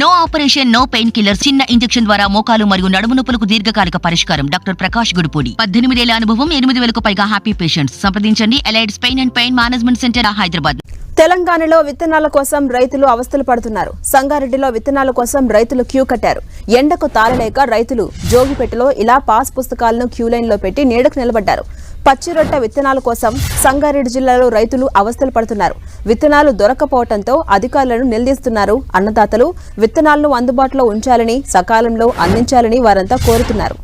No operation no pain killer చిన్న injection ద్వారా మోకాలు మరియు నడుము నొప్పులకు దీర్ఘకాలిక పరిష్కారం. డాక్టర్ ప్రకాష్ గుడిపూడి. పద్దెనిమిదేళ్ళ అనుభవం ఎనిమిది వేలకు పైగా హ్యాపీ పేషెంట్స్ సంప్రదించండి. Allieds pain and pain management centre Hyderabad. తెలంగాణలో విత్తనాల కోసం రైతులు అవస్థలు పడుతున్నారు. సంగారెడ్డిలో విత్తనాల కోసం రైతులు క్యూ కట్టారు. ఎండకు తాళలేక రైతులు జోగిపెట్టలో ఇలా పాస్ పుస్తకాలను క్యూ లైన్లో పెట్టి నీడకు నిలబడ్డారు. పచ్చిరొట్ట విత్తనాల కోసం సంగారెడ్డి జిల్లాలో రైతులు అవస్థలు పడుతున్నారు. విత్తనాలు దొరకపోవడంతో అధికారులను నిలదీస్తున్నారు అన్నదాతలు. విత్తనాలను అందుబాటులో ఉంచాలని సకాలంలో అందించాలని వారంతా కోరుతున్నారు.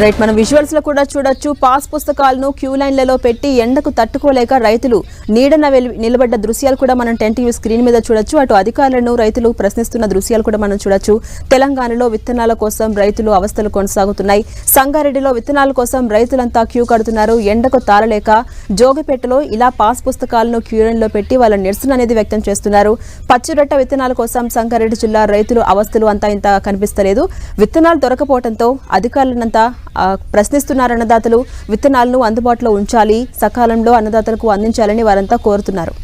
రైట్ మనం విజువల్స్లో కూడా చూడొచ్చు. పాస్ పుస్తకాలను క్యూ లైన్లలో పెట్టి ఎండకు తట్టుకోలేక రైతులు నీడన నిలబడ్డ దృశ్యాలు కూడా మనం టెన్ టీవీ స్క్రీన్ మీద చూడొచ్చు. అటు అధికారులను రైతులు ప్రశ్నిస్తున్న దృశ్యాలు కూడా మనం చూడొచ్చు. తెలంగాణలో విత్తనాల కోసం రైతులు అవస్థలు కొనసాగుతున్నాయి. సంగారెడ్డిలో విత్తనాల కోసం రైతులంతా క్యూ కడుతున్నారు. ఎండకు తాళలేక జోగిపేటలో ఇలా పాస్ పుస్తకాలను క్యూ లైన్లో పెట్టి వాళ్ళ నిరసన అనేది వ్యక్తం చేస్తున్నారు. పచ్చిరొట్ట విత్తనాల కోసం సంగారెడ్డి జిల్లా రైతులు అవస్థలు అంతా ఇంత కనిపిస్తలేదు. విత్తనాలు దొరకపోవడంతో అధికారులనంతా ప్రశ్నిస్తున్నారు అన్నదాతలు. విత్తనాలను అందుబాటులో ఉంచాలి. సకాలంలో అన్నదాతలకు అందించాలని వారంతా కోరుతున్నారు.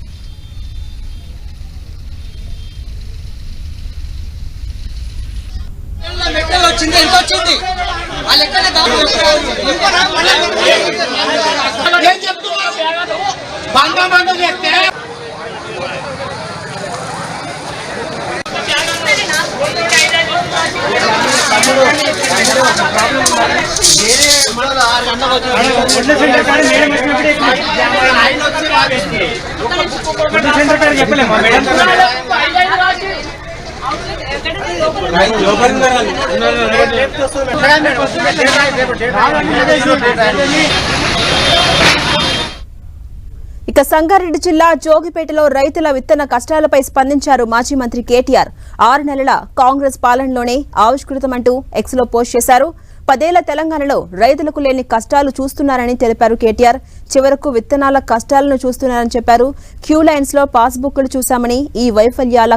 ఇక సంగారెడ్డి జిల్లా జోగిపేటలో రైతుల విత్తన కష్టాలపై స్పందించారు మాజీ మంత్రి కేటీఆర్ ఆరు నెలల కాంగ్రెస్ పాలనలోనే ఆవిష్కృతమంటూ ఎక్స్లో పోస్ట్ చేశారు పదేళ్ళ తెలంగాణలో రైతులకు లేని కష్టాలు చూస్తున్నారని తెలిపారు కేటీఆర్. చివరకు విత్తనాల కష్టాలను చూస్తున్నారని చెప్పారు. క్యూ లైన్స్లో పాస్బుక్లు చూశామని ఈ వైఫల్యాల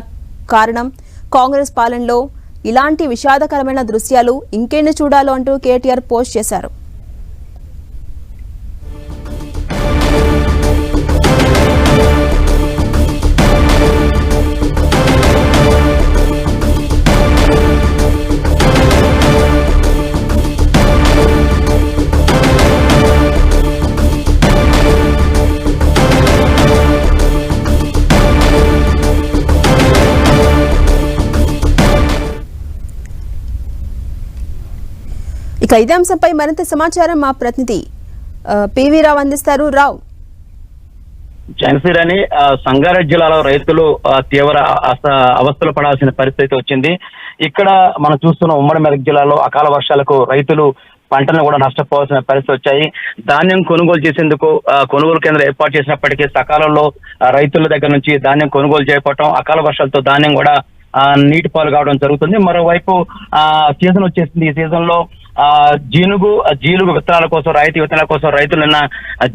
కారణం. కాంగ్రెస్ పాలనలో ఇలాంటి విషాదకరమైన దృశ్యాలు ఇంకెన్ని చూడాలో అంటూ కేటీఆర్ పోస్ట్ చేశారు. ఇక ఇదే అంశంపై మరింత సమాచారం మా ప్రతినిధి ఆ, పివి రావు అందిస్తారు. రావు. జనసేనని సంగారెడ్డి జిల్లాలో రైతులు తీవ్ర అస- అవస్థలు పడాల్సిన పరిస్థితి వచ్చింది. ఇక్కడ మనం చూస్తున్న ఉమ్మడి మెదక్ జిల్లాలో అకాల వర్షాలకు రైతులు పంటలను కూడా నష్టపోవాల్సిన పరిస్థితి వచ్చాయి. ధాన్యం కొనుగోలు చేసేందుకు కొనుగోలు కేంద్రం ఏర్పాటు చేసినప్పటికీ సకాలంలో రైతుల దగ్గర నుంచి ధాన్యం కొనుగోలు చేయకపోవటం అకాల వర్షాలతో ధాన్యం కూడా నీటి పాలు కావడం జరుగుతుంది. మరోవైపు ఆ సీజన్ వచ్చేసింది. ఈ సీజన్లో జీనుగు జీలుగు విత్తనాల కోసం రాయితీ విత్తనాల కోసం రైతులు నిన్న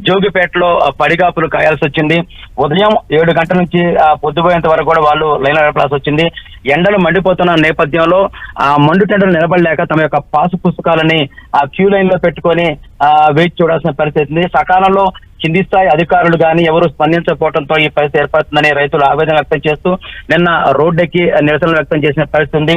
జోగిపేటలో పడిగాపులు కాయాల్సి వచ్చింది. ఉదయం ఏడు గంటల నుంచి పొద్దుపోయేంత వరకు కూడా వాళ్ళు లైన్ నడపాల్సి వచ్చింది. ఎండలు మండిపోతున్న నేపథ్యంలో ఆ మండు టెండలు నిలబడలేక తమ యొక్క పాసు పుస్తకాలని ఆ క్యూ లైన్లో పెట్టుకొని వేచి చూడాల్సిన పరిస్థితి ఉంది. సకాలంలో కింది స్థాయి అధికారులు కానీ ఎవరు స్పందించకపోవడంతో ఈ పరిస్థితి ఏర్పడుతుందని రైతులు ఆవేదన వ్యక్తం చేస్తూ నిన్న రోడ్డెక్కి నిరసన వ్యక్తం చేసిన పరిస్థితి ఉంది.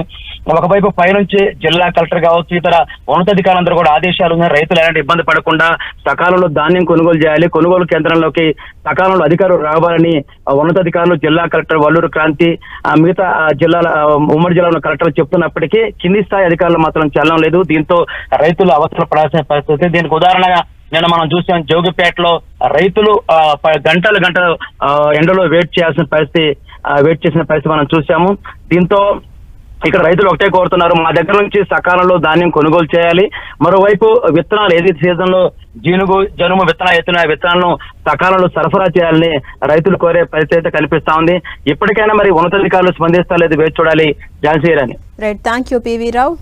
ఒకవైపు పైనుంచి జిల్లా కలెక్టర్ కావచ్చు ఇతర ఉన్నతాధికారులందరూ కూడా ఆదేశాలు ఉన్నాయి రైతులు ఎలాంటి ఇబ్బంది పడకుండా సకాలంలో ధాన్యం కొనుగోలు చేయాలి. కొనుగోలు కేంద్రంలోకి సకాలంలో అధికారులు రావాలని ఉన్నతాధికారులు జిల్లా కలెక్టర్ వల్లూరు క్రాంతి ఆ, మిగతా జిల్లాల ఉమ్మడి జిల్లాలో కలెక్టర్లు చెప్తున్నప్పటికీ కింది స్థాయి అధికారులు మాత్రం చలనం లేదు. దీంతో రైతులు అవసరం పడాల్సిన పరిస్థితి దీనికి ఉదాహరణగా నిన్న మనం చూసాం జోగిపేటలో రైతులు గంటలు గంటలు ఎండలో వెయిట్ చేయాల్సిన పరిస్థితి వెయిట్ చేసిన పరిస్థితి మనం చూసాము. దీంతో ఇక్కడ రైతులు ఒకటే కోరుతున్నారు మా దగ్గర నుంచి సకాలంలో ధాన్యం కొనుగోలు చేయాలి. మరోవైపు విత్తనాలు ఏదైతే సీజన్లో జీనుగు జనుము విత్తనాలు ఎత్తున విత్తనాలను సకాలంలో సరఫరా చేయాలని రైతులు కోరే పరిస్థితి అయితే కనిపిస్తా ఉంది. ఇప్పటికైనా మరి ఉన్నతాధికారులు స్పందిస్తా లేదు వేచి చూడాలి. Jhansi Rani right thank you PV Rao